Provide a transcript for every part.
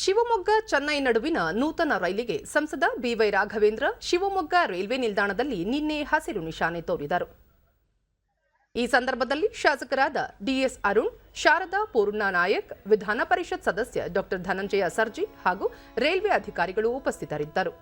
ಶಿವಮೊಗ್ಗ, ಚೆನ್ನೈ ನಡುವಿನ ನೂತನ ರೈಲಿಗೆ ಸಂಸದ ಬಿವೈ ರಾಘವೇಂದ್ರ ಶಿವಮೊಗ್ಗ ರೈಲ್ವೆ ನಿಲ್ದಾಣದಲ್ಲಿ ನಿನ್ನೆ ಹಸಿರು ನಿಶಾನೆ ತೋರಿದರು. ಈ ಸಂದರ್ಭದಲ್ಲಿ ಶಾಸಕರಾದ ಡಿಎಸ್ ಅರುಣ್, ಶಾರದಾ ಪೂರ್ಣ ನಾಯಕ್, ವಿಧಾನ ಪರಿಷತ್ ಸದಸ್ಯ ಡಾಕ್ಟರ್ ಧನಂಜಯ ಸರ್ಜಿ ಹಾಗೂ ರೈಲ್ವೆ ಅಧಿಕಾರಿಗಳು ಉಪಸ್ಥಿತರಿದ್ದರು.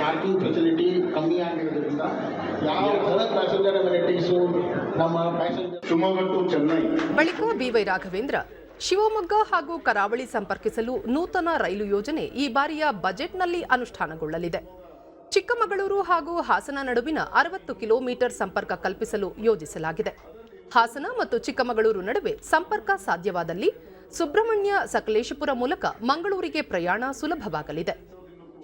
ಪಾರ್ಕಿಂಗ್ ಫೆಸಿಲಿಟಿ ಕಮ್ಮಿ ಆಗಿರೋದ್ರಿಂದ ಯಾವ ಥರ ಪ್ಯಾಸೆಂಜರ್ ಅಮ್ಯುನಿಟೀಸು ನಮ್ಮ ಪ್ಯಾಸೆಂಜರ್ ಶಿವಮೊಗ್ಗ ಟು ಚೆನ್ನೈ. ಬಳಿಕ ಬಿವೈ ರಾಘವೇಂದ್ರ ಶಿವಮೊಗ್ಗ ಹಾಗೂ ಕರಾವಳಿ ಸಂಪರ್ಕಿಸಲು ನೂತನ ರೈಲು ಯೋಜನೆ ಈ ಬಾರಿಯ ಬಜೆಟ್ನಲ್ಲಿ ಅನುಷ್ಠಾನಗೊಳ್ಳಲಿದೆ. ಚಿಕ್ಕಮಗಳೂರು ಹಾಗೂ ಹಾಸನ ನಡುವಿನ ಅರವತ್ತು ಕಿಲೋಮೀಟರ್ ಸಂಪರ್ಕ ಕಲ್ಪಿಸಲು ಯೋಜಿಸಲಾಗಿದೆ. ಹಾಸನ ಮತ್ತು ಚಿಕ್ಕಮಗಳೂರು ನಡುವೆ ಸಂಪರ್ಕ ಸಾಧ್ಯವಾದಲ್ಲಿ ಸುಬ್ರಹ್ಮಣ್ಯ ಸಕಲೇಶಪುರ ಮೂಲಕ ಮಂಗಳೂರಿಗೆ ಪ್ರಯಾಣ ಸುಲಭವಾಗಲಿದೆ.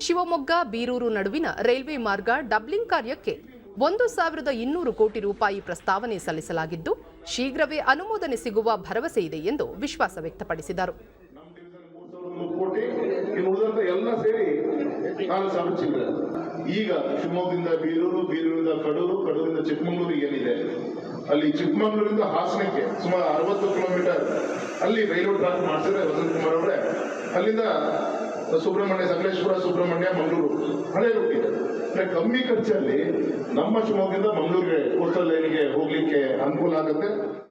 ಶಿವಮೊಗ್ಗ, ಬೀರೂರು ನಡುವಿನ ರೈಲ್ವೆ ಮಾರ್ಗ ಡಬ್ಲಿಂಗ್ ಕಾರ್ಯಕ್ಕೆ ಒಂದು ಸಾವಿರದ ಇನ್ನೂರು ಕೋಟಿ ರೂಪಾಯಿ ಪ್ರಸ್ತಾವನೆ ಸಲ್ಲಿಸಲಾಗಿದ್ದು, ಶೀಘ್ರವೇ ಅನುಮೋದನೆ ಸಿಗುವ ಭರವಸೆ ಇದೆ ಎಂದು ವಿಶ್ವಾಸ ವ್ಯಕ್ತಪಡಿಸಿದರು. ಈಗ ಶಿವಮೊಗ್ಗದಿಂದ ಬೀರೂರು, ಬೀರೂರಿಂದ ಕಡೂರು, ಕಡೂರಿಂದ ಚಿಕ್ಕಮಗಳೂರು ಏನಿದೆ? ಅಲ್ಲಿ ಚಿಕ್ಕಮಗಳೂರಿಂದ ಹಾಸನಕ್ಕೆ ಸುಮಾರು ಅರವತ್ತು ಕಿಲೋಮೀಟರ್ ಅಲ್ಲಿ ರೈಲ್ವೆ ಟ್ರಾಕ್ ಮಾಡ್ತಾರೆ ವಸಂತ್ ಕುಮಾರ್ ಅವರೇ. ಅಲ್ಲಿಂದ ಸುಬ್ರಹ್ಮಣ್ಯ ಸಕಲೇಶ್ವರ ಸುಬ್ರಹ್ಮಣ್ಯ, ಮಂಗಳೂರು ಹಳೆ ರೂಟ್ ಇದೆ. ಕಮ್ಮಿ ಖರ್ಚಲ್ಲಿ ನಮ್ಮ ಶಿವಮೊಗ್ಗದಿಂದ ಮಂಗಳೂರಿಗೆ ಕೋಸ್ಟಲ್ ಲೈನ್ಗೆ ಹೋಗ್ಲಿಕ್ಕೆ ಅನುಕೂಲ ಆಗುತ್ತೆ.